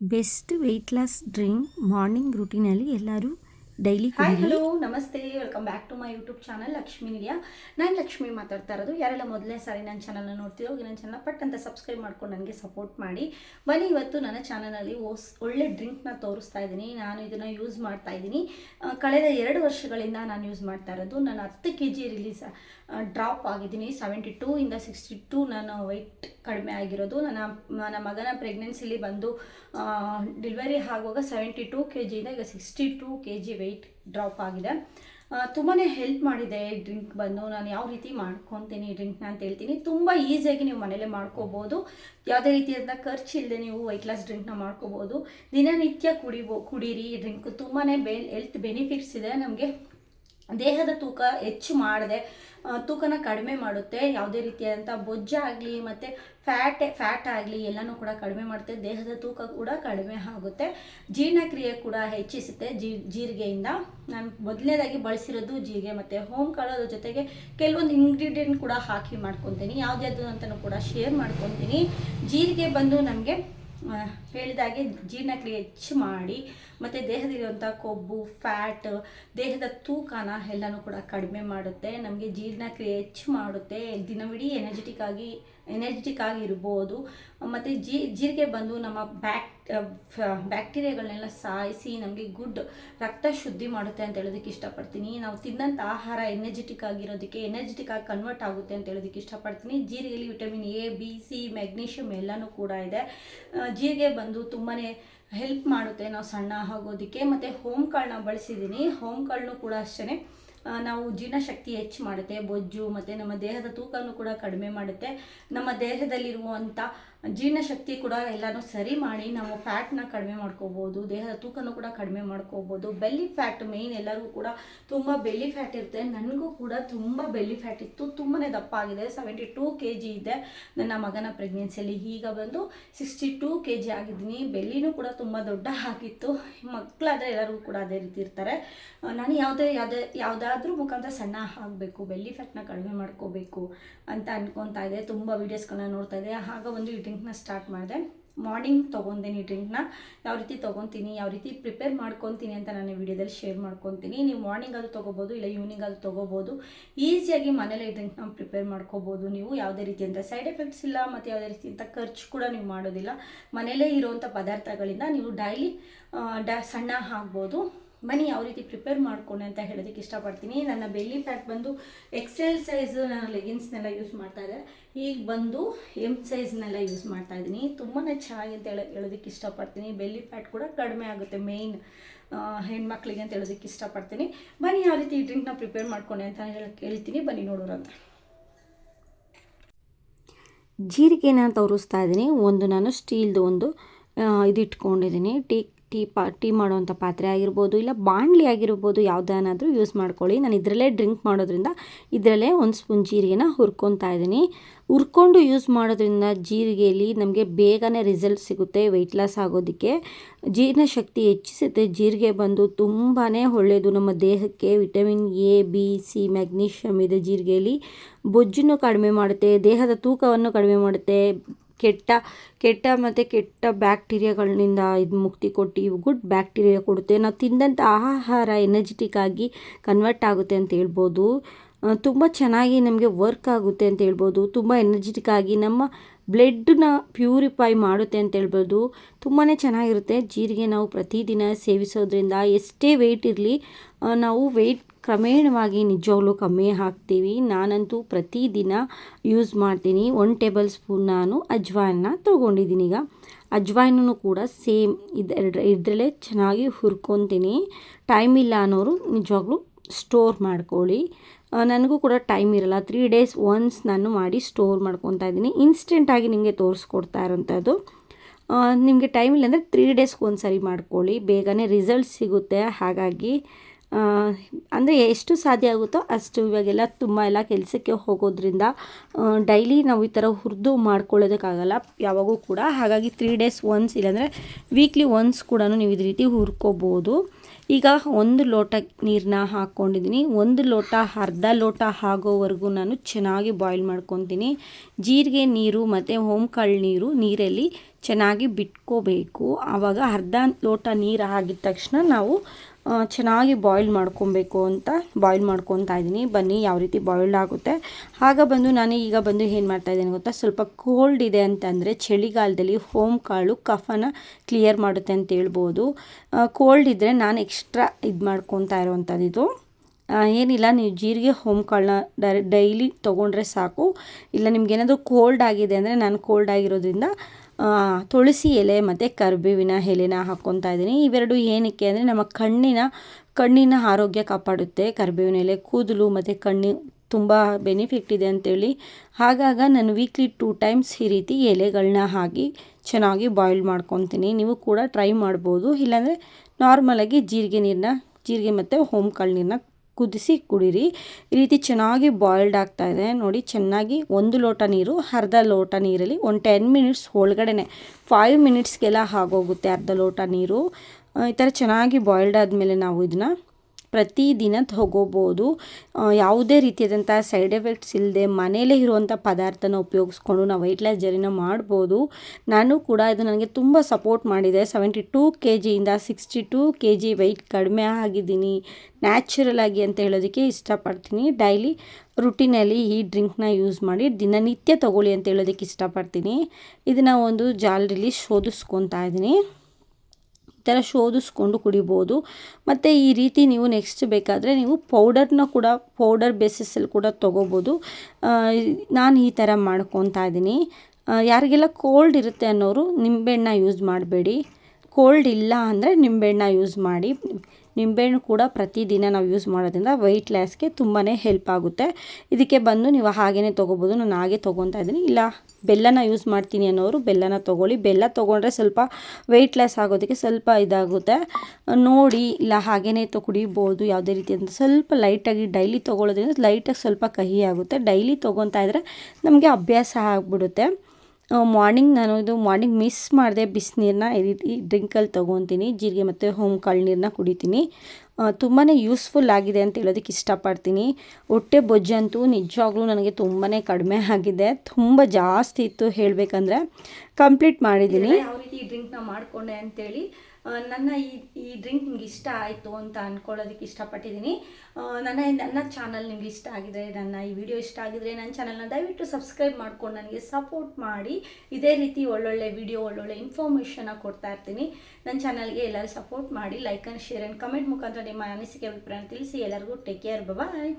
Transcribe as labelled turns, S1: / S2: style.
S1: Best weight loss drink morning ರೂಟೀನಲ್ಲಿ ಎಲ್ಲರೂ daily
S2: hi hello ನಮಸ್ತೆ. Welcome back to my YouTube channel Lakshmi Nilaya ನಾನು ಲಕ್ಷ್ಮಿ ಮಾತಾಡ್ತಾ ಇರೋದು. ಯಾರೆಲ್ಲ ಮೊದಲನೇ ಸಾರಿ ನನ್ನ ಚಾನಲ್ನ ನೋಡ್ತೀವಿ ಹೋಗಿ ನನ್ನ ಚಾನಲ್ ಪಟ್ ಅಂತ ಸಬ್ಸ್ಕ್ರೈಬ್ ಮಾಡ್ಕೊಂಡು ನನಗೆ ಸಪೋರ್ಟ್ ಮಾಡಿ. ಬನ್ನಿ ಇವತ್ತು ನನ್ನ ಚಾನಲಲ್ಲಿ ಓಸ್ ಒಳ್ಳೆ ಡ್ರಿಂಕ್ನ ತೋರಿಸ್ತಾ ಇದ್ದೀನಿ. ನಾನು ಇದನ್ನು ಯೂಸ್ ಮಾಡ್ತಾ ಇದ್ದೀನಿ. ಕಳೆದ ಎರಡು ವರ್ಷಗಳಿಂದ ನಾನು ಯೂಸ್ ಮಾಡ್ತಾ ಇರೋದು. ನಾನು ಹತ್ತು ಕೆ ಜಿ ರಿಲೀಸ್ ಡ್ರಾಪ್ ಆಗಿದ್ದೀನಿ. ಸೆವೆಂಟಿ ಟೂ ಇಂದ ಸಿಕ್ಸ್ಟಿ ಟೂ ನಾನು ವೆಯ್ಟ್ ಕಡಿಮೆ ಆಗಿರೋದು. ನನ್ನ ನನ್ನ ಮಗನ ಪ್ರೆಗ್ನೆನ್ಸಿಲಿ ಬಂದು ಡೆಲಿವರಿ ಆಗುವಾಗ ಸೆವೆಂಟಿ ಟೂ ಕೆ ಜಿಯಿಂದ ಈಗ sixty two K G weight drop ಆಗಿದೆ. ತುಂಬಾ ಹೆಲ್ಪ್ ಮಾಡಿದೆ ಡ್ರಿಂಕ್ ಬಂದು. ನಾನು ಯಾವ ರೀತಿ ಮಾಡ್ಕೊತೀನಿ ಡ್ರಿಂಕ್ನ ಅಂತ ಹೇಳ್ತೀನಿ. ತುಂಬ ಈಸಿಯಾಗಿ ನೀವು ಮನೇಲೇ ಮಾಡ್ಕೋಬೋದು. ಯಾವುದೇ ರೀತಿಯಾದ ಖರ್ಚು ಇಲ್ಲದೆ ನೀವು ವೈಟ್ ಲಾಸ್ ಡ್ರಿಂಕ್ನ ಮಾಡ್ಕೋಬೋದು. ದಿನನಿತ್ಯ ಕುಡಿಬೋ, ಕುಡೀರಿ. ಡ್ರಿಂಕ್ ತುಂಬಾ ಬೆ ಹೆಲ್ತ್ ಬೆನಿಫಿಟ್ಸ್ ಇದೆ. ನಮಗೆ ದೇಹದ ತೂಕ ಹೆಚ್ಚು ಮಾಡದೆ ತೂಕನ ಕಡಿಮೆ ಮಾಡುತ್ತೆ. ಯಾವುದೇ ರೀತಿಯಾದಂಥ ಬೊಜ್ಜಾಗಲಿ ಮತ್ತು ಫ್ಯಾಟ್ ಫ್ಯಾಟ್ ಆಗಲಿ ಎಲ್ಲನೂ ಕೂಡ ಕಡಿಮೆ ಮಾಡುತ್ತೆ. ದೇಹದ ತೂಕ ಕೂಡ ಕಡಿಮೆ ಆಗುತ್ತೆ. ಜೀರ್ಣಕ್ರಿಯೆ ಕೂಡ ಹೆಚ್ಚಿಸುತ್ತೆ ಜೀರಿಗೆಯಿಂದ. ನಾನು ಮೊದಲನೇದಾಗಿ ಬಳಸಿರೋದು ಜೀರಿಗೆ ಮತ್ತು ಹೋಮ್ ಕಾಳೋದ್ರ ಜೊತೆಗೆ ಕೆಲವೊಂದು ಇಂಗ್ರೀಡಿಯೆಂಟ್ ಕೂಡ ಹಾಕಿ ಮಾಡ್ಕೊತೀನಿ. ಯಾವುದ್ಯಾವುದು ಅಂತಲೂ ಕೂಡ ಶೇರ್ ಮಾಡ್ಕೊತೀನಿ. ಜೀರಿಗೆ ಬಂದು ನಮಗೆ ಹೇಳಿದಾಗೆ ಜೀರ್ಣಕ್ರಿಯೆ ಹೆಚ್ಚು ಮಾಡಿ, ಮತ್ತು ದೇಹದಲ್ಲಿರುವಂಥ ಕೊಬ್ಬು ಫ್ಯಾಟ್ ದೇಹದ ತೂಕನ ಎಲ್ಲನೂ ಕೂಡ ಕಡಿಮೆ ಮಾಡುತ್ತೆ. ನಮಗೆ ಜೀರ್ಣಕ್ರಿಯೆ ಹೆಚ್ಚು ಮಾಡುತ್ತೆ. ದಿನವಿಡೀ ಎನರ್ಜೆಟಿಕ್ ಆಗಿ ಎನರ್ಜೆಟಿಕ್ ಆಗಿರ್ಬೋದು ಮತ್ತು ಜೀ, ಜೀರಿಗೆ ಬಂದು ನಮ್ಮ ಬ್ಯಾಕ್ ಬ್ಯಾಕ್ಟೀರಿಯಾಗಳನ್ನೆಲ್ಲ ಸಾಯಿಸಿ ನಮಗೆ ಗುಡ್ ರಕ್ತ ಶುದ್ಧಿ ಮಾಡುತ್ತೆ ಅಂತ ಹೇಳೋದಕ್ಕೆ ಇಷ್ಟಪಡ್ತೀನಿ. ನಾವು ತಿಂದಂಥ ಆಹಾರ ಎನರ್ಜೆಟಿಕ್ ಆಗಿರೋದಕ್ಕೆ ಎನರ್ಜೆಟಿಕ್ ಆಗಿ ಕನ್ವರ್ಟ್ ಆಗುತ್ತೆ ಅಂತ ಹೇಳೋದಕ್ಕೆ ಇಷ್ಟಪಡ್ತೀನಿ. ಜೀರಿಗೆಯಲ್ಲಿ vitamin A B C magnesium ಎಲ್ಲನೂ ಕೂಡ ಇದೆ. ಜೀರಿಗೆ ಬಂದು ತುಂಬಾ ಹೆಲ್ಪ್ ಮಾಡುತ್ತೆ ನಾವು ಸಣ್ಣ ಆಗೋದಕ್ಕೆ. ಮತ್ತು ಹೋಮ್ ಕಾಳನ್ನ ಬಳಸಿದ್ದೀನಿ. ಹೋಮ್ ಕಾಳನ್ನು ಕೂಡ ಅಷ್ಟೇ ನಾವು ಜೀರ್ಣಶಕ್ತಿ ಹೆಚ್ಚು ಮಾಡುತ್ತೆ ಬೊಜ್ಜು ಮತ್ತು ನಮ್ಮ ದೇಹದ ತೂಕವನ್ನು ಕೂಡ ಕಡಿಮೆ ಮಾಡುತ್ತೆ. ನಮ್ಮ ದೇಹದಲ್ಲಿರುವಂಥ ಜೀರ್ಣಶಕ್ತಿ ಕೂಡ ಎಲ್ಲನೂ ಸರಿ ಮಾಡಿ ನಾವು ಫ್ಯಾಟ್ನ ಕಡಿಮೆ ಮಾಡ್ಕೋಬೋದು, ದೇಹದ ತೂಕನೂ ಕೂಡ ಕಡಿಮೆ ಮಾಡ್ಕೋಬೋದು. ಬೆಲ್ಲಿ ಫ್ಯಾಟ್ ಮೇಯ್ನ್ ಎಲ್ಲರಿಗೂ ಕೂಡ ತುಂಬ ಬೆಲ್ಲಿ ಫ್ಯಾಟ್ ಇರುತ್ತೆ. ನನಗೂ ಕೂಡ ತುಂಬ ಬೆಲ್ಲಿ ಫ್ಯಾಟ್ ಇತ್ತು. ತುಂಬಾ ದಪ್ಪ ಆಗಿದೆ. ಸೆವೆಂಟಿ ಟೂ ಕೆ ಜಿ ಇದೆ ನನ್ನ ಮಗನ ಪ್ರೆಗ್ನೆನ್ಸಿಯಲ್ಲಿ ಈಗ ಬಂದು ಸಿಕ್ಸ್ಟಿ ಟೂ ಕೆ ಜಿ ಆಗಿದ್ದೀನಿ. ಬೆಲ್ಲಿನೂ ಕೂಡ ತುಂಬ ದೊಡ್ಡ ಆಗಿತ್ತು. ಮಕ್ಕಳಾದರೆ ಎಲ್ಲರಿಗೂ ಕೂಡ ಅದೇ ರೀತಿ ಇರ್ತಾರೆ. ನಾನು ಯಾವುದೇ ಯಾವುದೇ, ಯಾವುದಾದ್ರೂ ಮುಖಾಂತರ ಸಣ್ಣ ಆಗಬೇಕು. ಬೆಲ್ಲಿ ಫ್ಯಾಟ್ನ ಕಡಿಮೆ ಮಾಡ್ಕೋಬೇಕು ಅಂತ ಅನ್ಕೊತಾ ಇದೆ ತುಂಬ ವೀಡಿಯೋಸ್ಗಳನ್ನ ನೋಡ್ತಾ ಇದೆ ಆಗ ಒಂದು ಡ್ರಿಂಕ್ನ ಸ್ಟಾರ್ಟ್ ಮಾಡಿದೆ. ಮಾರ್ನಿಂಗ್ ತೊಗೊತೀನಿ ಡ್ರಿಂಕ್ನ ಯಾವ ರೀತಿ ತೊಗೊತೀನಿ, ಯಾವ ರೀತಿ ಪ್ರಿಪೇರ್ ಮಾಡ್ಕೊತೀನಿ ಅಂತ ನಾನು ವಿಡಿಯೋದಲ್ಲಿ ಶೇರ್ ಮಾಡ್ಕೊತೀನಿ. ನೀವು ಮಾರ್ನಿಂಗ್ ಅದು ತೊಗೋಬೋದು, ಇಲ್ಲ ಈವ್ನಿಂಗ್ ಅದು ತೊಗೋಬೋದು. ಈಸಿಯಾಗಿ ಮನೇಲಿ ಡ್ರಿಂಕ್ನ ಪ್ರಿಪೇರ್ ಮಾಡ್ಕೋಬೋದು ನೀವು. ಯಾವುದೇ ರೀತಿಯಂಥ ಸೈಡ್ ಎಫೆಕ್ಟ್ಸ್ ಇಲ್ಲ, ಮತ್ತು ಯಾವುದೇ ರೀತಿಯಂಥ ಖರ್ಚು ಕೂಡ ನೀವು ಮಾಡೋದಿಲ್ಲ. ಮನೇಲೇ ಇರುವಂಥ ಪದಾರ್ಥಗಳಿಂದ ನೀವು ಡೈಲಿ ಡ, ಸಣ್ಣ ಆಗ್ಬೋದು. ಬನ್ನಿ ಯಾವ ರೀತಿ ಪ್ರಿಪೇರ್ ಮಾಡ್ಕೊಂಡೆ ಅಂತ ಹೇಳೋದಕ್ಕೆ ಇಷ್ಟಪಡ್ತೀನಿ. ನನ್ನ ಬೆಲ್ಲಿ ಫ್ಯಾಟ್ ಬಂದು ಎಕ್ಸೆಲ್ ಸೈಜ್ ನಾನು ಲೆಗಿನ್ಸ್ನೆಲ್ಲ ಯೂಸ್ ಮಾಡ್ತಾ ಇದ್ದೆ. ಈಗ ಬಂದು ಎಂ ಸೈಜ್ನೆಲ್ಲ ಯೂಸ್ ಮಾಡ್ತಾ ಇದ್ದೀನಿ. ತುಂಬಾ ಚೆನ್ನಾಗಿ ಅಂತ ಹೇಳ ಹೇಳೋದಕ್ಕೆ ಇಷ್ಟಪಡ್ತೀನಿ. ಬೆಲ್ಲಿ ಫ್ಯಾಟ್ ಕೂಡ ಕಡಿಮೆ ಆಗುತ್ತೆ ಮೇಯ್ನ್ ಹೆಣ್ಮಕ್ಳಿಗೆ ಅಂತ ಹೇಳೋದಕ್ಕೆ ಇಷ್ಟಪಡ್ತೀನಿ. ಬನ್ನಿ ಯಾವ ರೀತಿ ಈ ಡ್ರಿಂಕ್ನ ಪ್ರಿಪೇರ್ ಮಾಡ್ಕೊಂಡೆ ಅಂತ ಹೇಳಿ ಹೇಳ್ತೀನಿ ಬನ್ನಿ ನೋಡೋರಂತ
S1: ಜೀರಿಗೆನ ತೋರಿಸ್ತಾ ಇದ್ದೀನಿ. ಒಂದು ನಾನು ಸ್ಟೀಲ್ದು ಒಂದು ಇದು ಇಟ್ಕೊಂಡಿದ್ದೀನಿ. ಟೀ ಟೀ ಪಾ ಟೀ ಮಾಡುವಂಥ ಪಾತ್ರೆ ಆಗಿರ್ಬೋದು ಇಲ್ಲ ಬಾಣಲಿ ಆಗಿರ್ಬೋದು ಯಾವುದನ್ನಾದರೂ ಯೂಸ್ ಮಾಡ್ಕೊಳ್ಳಿ. ನಾನು ಇದರಲ್ಲೇ ಡ್ರಿಂಕ್ ಮಾಡೋದ್ರಿಂದ ಇದರಲ್ಲೇ ಒಂದು ಸ್ಪೂನ್ ಜೀರಿಗೆನ ಹುರ್ಕೊತಾ ಇದ್ದೀನಿ. ಹುರ್ಕೊಂಡು ಯೂಸ್ ಮಾಡೋದ್ರಿಂದ ಜೀರಿಗೆಯಲ್ಲಿ ನಮಗೆ ಬೇಗನೆ ರಿಸಲ್ಟ್ ಸಿಗುತ್ತೆ ವೆಯ್ಟ್ ಲಾಸ್ ಆಗೋದಕ್ಕೆ. ಜೀರ್ಣಶಕ್ತಿ ಹೆಚ್ಚಿಸುತ್ತೆ. ಜೀರಿಗೆ ಬಂದು ತುಂಬಾ ಒಳ್ಳೆಯದು ನಮ್ಮ ದೇಹಕ್ಕೆ vitamin A, B, C magnesium ಇದೆ ಜೀರಿಗೆಯಲ್ಲಿ. ಬೊಜ್ಜನ್ನು ಕಡಿಮೆ ಮಾಡುತ್ತೆ, ದೇಹದ ತೂಕವನ್ನು ಕಡಿಮೆ ಮಾಡುತ್ತೆ ಕೆಟ್ಟ ಕೆಟ್ಟ ಮತ್ತು ಕೆಟ್ಟ ಬ್ಯಾಕ್ಟೀರಿಯಾಗಳಿಂದ ಇದು ಮುಕ್ತಿ ಕೊಟ್ಟು ಇವು ಗುಡ್ ಬ್ಯಾಕ್ಟೀರಿಯಾ ಕೊಡುತ್ತೆ. ನಾವು ತಿಂದಂಥ ಆಹಾರ ಎನರ್ಜೆಟಿಕ್ ಆಗಿ ಕನ್ವರ್ಟ್ ಆಗುತ್ತೆ ಅಂತ ಹೇಳ್ಬೋದು. ತುಂಬ ಚೆನ್ನಾಗಿ ನಮಗೆ ವರ್ಕ್ ಆಗುತ್ತೆ ಅಂತ ಹೇಳ್ಬೋದು. ತುಂಬ ಎನರ್ಜೆಟಿಕ್ ಆಗಿ ನಮ್ಮ ಬ್ಲಡ್ನ ಪ್ಯೂರಿಫೈ ಮಾಡುತ್ತೆ ಅಂತ ಹೇಳ್ಬೋದು. ತುಂಬಾ ಚೆನ್ನಾಗಿರುತ್ತೆ. ಜೀರಿಗೆ ನಾವು ಪ್ರತಿದಿನ ಸೇವಿಸೋದ್ರಿಂದ ಎಷ್ಟೇ ವೆಯ್ಟ್ ಇರಲಿ ನಾವು ವೆಯ್ಟ್ ಕ್ರಮೇಣವಾಗಿ ನಿಜವಾಗ್ಲೂ ಕಮ್ಮಿ ಹಾಕ್ತೀವಿ. ನಾನಂತೂ ಪ್ರತಿದಿನ ಯೂಸ್ ಮಾಡ್ತೀನಿ. ಒನ್ ಟೇಬಲ್ ಸ್ಪೂನ್ ನಾನು ಅಜ್ವಾಯನ್ನ ತೊಗೊಂಡಿದ್ದೀನಿ. ಈಗ ಅಜ್ವಾಯಿನೂ ಕೂಡ ಸೇಮ್ ಇದೆರಡು, ಇದರಲ್ಲೇ ಚೆನ್ನಾಗಿ ಹುರ್ಕೊತೀನಿ. ಟೈಮ್ ಇಲ್ಲ ಅನ್ನೋರು ನಿಜವಾಗ್ಲೂ ಸ್ಟೋರ್ ಮಾಡ್ಕೊಳ್ಳಿ. ನನಗೂ ಕೂಡ ಟೈಮ್ ಇರಲ್ಲ. ತ್ರೀ ಡೇಸ್ ಒನ್ಸ್ ನಾನು ಮಾಡಿ ಸ್ಟೋರ್ ಮಾಡ್ಕೊತಾ ಇದ್ದೀನಿ. ಇನ್ಸ್ಟೆಂಟಾಗಿ ನಿಮಗೆ ತೋರಿಸ್ಕೊಡ್ತಾ ಇರೋಂಥದ್ದು. ನಿಮಗೆ ಟೈಮ್ ಇಲ್ಲಾಂದರೆ ತ್ರೀ ಡೇಸ್ಗೆ ಒಂದು ಸರಿ ಮಾಡ್ಕೊಳ್ಳಿ. ಬೇಗನೆ ರಿಸಲ್ಟ್ ಸಿಗುತ್ತೆ. ಹಾಗಾಗಿ ಅಂದರೆ ಎಷ್ಟು ಸಾಧ್ಯ ಆಗುತ್ತೋ ಅಷ್ಟು ಇವಾಗೆಲ್ಲ ತುಂಬ ಎಲ್ಲ ಕೆಲಸಕ್ಕೆ ಹೋಗೋದ್ರಿಂದ ಡೈಲಿ ನಾವು ಈ ಥರ ಹುರಿದು ಮಾಡ್ಕೊಳ್ಳೋದಕ್ಕಾಗಲ್ಲ, ಯಾವಾಗೂ ಕೂಡ. ಹಾಗಾಗಿ ತ್ರೀ ಡೇಸ್ ಒನ್ಸ್ ಇಲ್ಲಾಂದರೆ ವೀಕ್ಲಿ ಒನ್ಸ್ ಕೂಡ ನೀವು ಇದೇ ರೀತಿ ಹುರ್ಕೋಬೋದು.
S2: ಈಗ ಒಂದು ಲೋಟ ನೀರನ್ನ ಹಾಕ್ಕೊಂಡಿದ್ದೀನಿ. ಒಂದು ಲೋಟ, ಅರ್ಧ ಲೋಟ ಆಗೋವರೆಗೂ ನಾನು ಚೆನ್ನಾಗಿ ಬಾಯ್ಲ್ ಮಾಡ್ಕೊತೀನಿ. ಜೀರಿಗೆ ನೀರು ಮತ್ತು ಓಂಕಾಳು ನೀರು, ನೀರಲ್ಲಿ ಚೆನ್ನಾಗಿ ಬಿಟ್ಕೋಬೇಕು. ಆವಾಗ ಅರ್ಧ ಲೋಟ ನೀರು ಆಗಿದ ತಕ್ಷಣ ನಾವು ಚೆನ್ನಾಗಿ ಬಾಯ್ಲ್ ಮಾಡ್ಕೊಬೇಕು ಅಂತ ಬಾಯ್ಲ್ ಮಾಡ್ಕೊತಾ ಇದ್ದೀನಿ. ಬನ್ನಿ ಯಾವ ರೀತಿ ಬಾಯ್ಲ್ಡ್ ಆಗುತ್ತೆ. ಆಗ ಬಂದು ನಾನು ಈಗ ಬಂದು ಏನು ಮಾಡ್ತಾ ಇದ್ದೀನಿ ಗೊತ್ತಾ? ಸ್ವಲ್ಪ ಕೋಲ್ಡ್ ಇದೆ ಅಂತಂದರೆ ಚಳಿಗಾಲದಲ್ಲಿ ಹೋಮ್ ಕಾಳು ಕಫನ ಕ್ಲಿಯರ್ ಮಾಡುತ್ತೆ ಅಂತ ಹೇಳ್ಬೋದು. ಕೋಲ್ಡ್ ಇದ್ದರೆ ನಾನು ಎಕ್ಸ್ಟ್ರಾ ಇದು ಮಾಡ್ಕೊತಾ ಇರೋವಂಥದ್ದು ಏನಿಲ್ಲ, ನೀವು ಜೀರಿಗೆ, ಹೋಮ್ ಕಾಳನ್ನ ಡೈಲಿ ತೊಗೊಂಡ್ರೆ ಸಾಕು. ಇಲ್ಲ ನಿಮ್ಗೇನಾದರೂ ಕೋಲ್ಡ್ ಆಗಿದೆ ಅಂದರೆ ನಾನು ಕೋಲ್ಡ್ ಆಗಿರೋದ್ರಿಂದ ತುಳಸಿ ಎಲೆ ಮತ್ತು ಕರಿಬೇವಿನ ಎಲೆನ ಹಾಕ್ಕೊತಾ ಇದ್ದೀನಿ. ಇವೆರಡು ಏನಕ್ಕೆ ಅಂದರೆ ನಮ್ಮ ಕಣ್ಣಿನ ಕಣ್ಣಿನ ಆರೋಗ್ಯ ಕಾಪಾಡುತ್ತೆ. ಕರಿಬೇವಿನ ಎಲೆ ಕೂದಲು ಮತ್ತು ಕಣ್ಣು ತುಂಬ ಬೆನಿಫಿಟ್ ಇದೆ ಅಂತೇಳಿ. ಹಾಗಾಗ ನಾನು ವೀಕ್ಲಿ ಟೂ ಟೈಮ್ಸ್ ಈ ರೀತಿ ಎಲೆಗಳನ್ನ ಹಾಕಿ ಚೆನ್ನಾಗಿ ಬಾಯ್ಲ್ ಮಾಡ್ಕೊತೀನಿ. ನೀವು ಕೂಡ ಟ್ರೈ ಮಾಡ್ಬೋದು. ಇಲ್ಲಾಂದರೆ ನಾರ್ಮಲಾಗಿ ಜೀರಿಗೆ ನೀರನ್ನ ಜೀರಿಗೆ ಮತ್ತು ಹೋಮ್ ಕಾಳು ನೀರನ್ನ ಕುದಿಸಿ ಕುಡೀರಿ. ಈ ರೀತಿ ಚೆನ್ನಾಗಿ ಬಾಯ್ಲ್ಡ್ ಆಗ್ತಾ ಇದೆ. ನೋಡಿ, ಚೆನ್ನಾಗಿ ಒಂದು ಲೋಟ ನೀರು, ಅರ್ಧ ಲೋಟ ನೀರಲ್ಲಿ ಒಂದು ಟೆನ್ ಮಿನಿಟ್ಸ್ ಒಳಗಡೆನೆ ಫೈವ್ ಮಿನಿಟ್ಸ್ಗೆಲ್ಲ ಆಗೋಗುತ್ತೆ ಅರ್ಧ ಲೋಟ ನೀರು. ಈ ಥರ ಚೆನ್ನಾಗಿ ಬಾಯ್ಲ್ಡ್ ಆದಮೇಲೆ ನಾವು ಇದನ್ನ ಪ್ರತಿದಿನ ತಗೋಬೋದು ಯಾವುದೇ ರೀತಿಯಾದಂಥ ಸೈಡ್ ಎಫೆಕ್ಟ್ಸ್ ಇಲ್ಲದೆ ಮನೆಯಲ್ಲೇ ಇರುವಂಥ ಪದಾರ್ಥನ ಉಪಯೋಗಿಸ್ಕೊಂಡು ನಾವು ವೆಯ್ಟ್ ಲಾಸ್ ಜರ್ನಿನ ಮಾಡ್ಬೋದು. ನಾನು ಕೂಡ ಇದು ನನಗೆ ತುಂಬ ಸಪೋರ್ಟ್ ಮಾಡಿದೆ. Seventy two K ಜಿಯಿಂದ sixty two K G weight ಕಡಿಮೆ ಆಗಿದ್ದೀನಿ. ನ್ಯಾಚುರಲ್ ಆಗಿ ಅಂತ ಹೇಳೋದಕ್ಕೆ ಇಷ್ಟಪಡ್ತೀನಿ. ಡೈಲಿ ರುಟೀನಲ್ಲಿ ಈ ಡ್ರಿಂಕ್ನ ಯೂಸ್ ಮಾಡಿ ದಿನನಿತ್ಯ ತಗೊಳ್ಳಿ ಅಂತ ಹೇಳೋದಕ್ಕೆ ಇಷ್ಟಪಡ್ತೀನಿ. ಇದನ್ನು ಒಂದು ಜಾಲರಿಲಿ ಶೋಧಿಸ್ಕೊತಾ ಇದ್ದೀನಿ. ಥರ ಶೋಧಿಸ್ಕೊಂಡು ಕುಡಿಬೋದು. ಮತ್ತು ಈ ರೀತಿ ನೀವು ನೆಕ್ಸ್ಟ್ ಬೇಕಾದರೆ ನೀವು ಪೌಡರ್ನ ಕೂಡ ಪೌಡರ್ ಬೇಸಿಸಲ್ಲಿ ಕೂಡ ತೊಗೋಬೋದು. ನಾನು ಈ ಥರ ಮಾಡ್ಕೊತಾ ಇದ್ದೀನಿ. ಯಾರಿಗೆಲ್ಲ ಕೋಲ್ಡ್ ಇರುತ್ತೆ ಅನ್ನೋರು ನಿಂಬೆಹಣ್ಣ ಯೂಸ್ ಮಾಡಬೇಡಿ. ಕೋಲ್ಡ್ ಇಲ್ಲ ಅಂದರೆ ನಿಂಬೆಹಣ್ಣ ಯೂಸ್ ಮಾಡಿ. ನಿಂಬೆಹಣ್ಣು ಕೂಡ ಪ್ರತಿದಿನ ನಾವು ಯೂಸ್ ಮಾಡೋದ್ರಿಂದ ವೆಯ್ಟ್ ಲಾಸ್ಗೆ ತುಂಬಾ ಹೆಲ್ಪ್ ಆಗುತ್ತೆ. ಇದಕ್ಕೆ ಬಂದು ನೀವು ಹಾಗೇ ತೊಗೋಬೋದು, ನಾನು ಹಾಗೆ ತೊಗೊತಾ ಇದ್ದೀನಿ. ಇಲ್ಲ, ಬೆಲ್ಲನ ಯೂಸ್ ಮಾಡ್ತೀನಿ ಅನ್ನೋರು ಬೆಲ್ಲನ ತೊಗೊಳ್ಳಿ. ಬೆಲ್ಲ ತೊಗೊಂಡ್ರೆ ಸ್ವಲ್ಪ ವೆಯ್ಟ್ ಲಾಸ್ ಆಗೋದಕ್ಕೆ ಸ್ವಲ್ಪ ಇದಾಗುತ್ತೆ. ನೋಡಿ, ಇಲ್ಲ ಹಾಗೇ ತೊ ಕುಡಿಬೋದು, ಯಾವುದೇ ರೀತಿ ಅಂತ. ಸ್ವಲ್ಪ ಲೈಟಾಗಿ ಡೈಲಿ ತೊಗೊಳ್ಳೋದ್ರಿಂದ ಲೈಟಾಗಿ ಸ್ವಲ್ಪ ಕಹಿ ಆಗುತ್ತೆ. ಡೈಲಿ ತೊಗೊತಾ ಇದ್ದರೆ ನಮಗೆ ಅಭ್ಯಾಸ ಆಗಿಬಿಡುತ್ತೆ. ಮಾರ್ನಿಂಗ್ ನಾನು ಇದು ಮಾರ್ನಿಂಗ್ ಮಿಸ್ ಮಾಡಿದೆ ಬಿಸಿನೀರನ್ನ ಈ ರೀತಿ ಡ್ರಿಂಕಲ್ಲಿ ತೊಗೊತೀನಿ, ಜೀರಿಗೆ ಮತ್ತು ಹೋಮ್ ಕಾಳು ನೀರನ್ನ ಕುಡಿತೀನಿ. ತುಂಬಾ ಯೂಸ್ಫುಲ್ ಆಗಿದೆ ಅಂತ ಹೇಳೋದಕ್ಕೆ ಇಷ್ಟಪಡ್ತೀನಿ. ಹೊಟ್ಟೆ ಬೊಜ್ಜಂತೂ ನಿಜವಾಗ್ಲೂ ನನಗೆ ತುಂಬಾ ಕಡಿಮೆ ಆಗಿದೆ. ತುಂಬ ಜಾಸ್ತಿ ಇತ್ತು ಹೇಳಬೇಕಂದ್ರೆ ಕಂಪ್ಲೀಟ್ ಮಾಡಿದ್ದೀನಿ.
S1: ಯಾವ ರೀತಿ ಡ್ರಿಂಕ್ನ ಮಾಡಿಕೊಂಡೆ ಅಂತೇಳಿ ನನ್ನ ಈ ಈ ಡ್ರಿಂಕ್ ನಿಮ್ಗೆ ಇಷ್ಟ ಆಯಿತು ಅಂತ ಅಂದ್ಕೊಳ್ಳೋದಕ್ಕೆ ಇಷ್ಟಪಟ್ಟಿದ್ದೀನಿ. ನನ್ನ ನನ್ನ ಚಾನಲ್ ನಿಮ್ಗೆ ಇಷ್ಟ ಆಗಿದ್ರೆ, ನನ್ನ ಈ ವಿಡಿಯೋ ಇಷ್ಟ ಆಗಿದ್ರೆ ನನ್ನ ಚಾನಲ್ನ ದಯವಿಟ್ಟು ಸಬ್ಸ್ಕ್ರೈಬ್ ಮಾಡ್ಕೊಂಡು ನನಗೆ ಸಪೋರ್ಟ್ ಮಾಡಿ. ಇದೇ ರೀತಿ ಒಳ್ಳೊಳ್ಳೆ ವಿಡಿಯೋ ಒಳ್ಳೊಳ್ಳೆ ಇನ್ಫಾರ್ಮೇಷನ್ನ ಕೊಡ್ತಾ ಇರ್ತೀನಿ. ನನ್ನ ಚಾನಲ್ಗೆ ಎಲ್ಲರೂ ಸಪೋರ್ಟ್ ಮಾಡಿ like and share and comment ಮುಖಾಂತರ ನಿಮ್ಮ ಅನಿಸಿಕೆ ಅಭಿಪ್ರಾಯ ತಿಳಿಸಿ. ಎಲ್ಲರಿಗೂ ಟೇಕ್ ಕೇರ್ ಬಾಯ್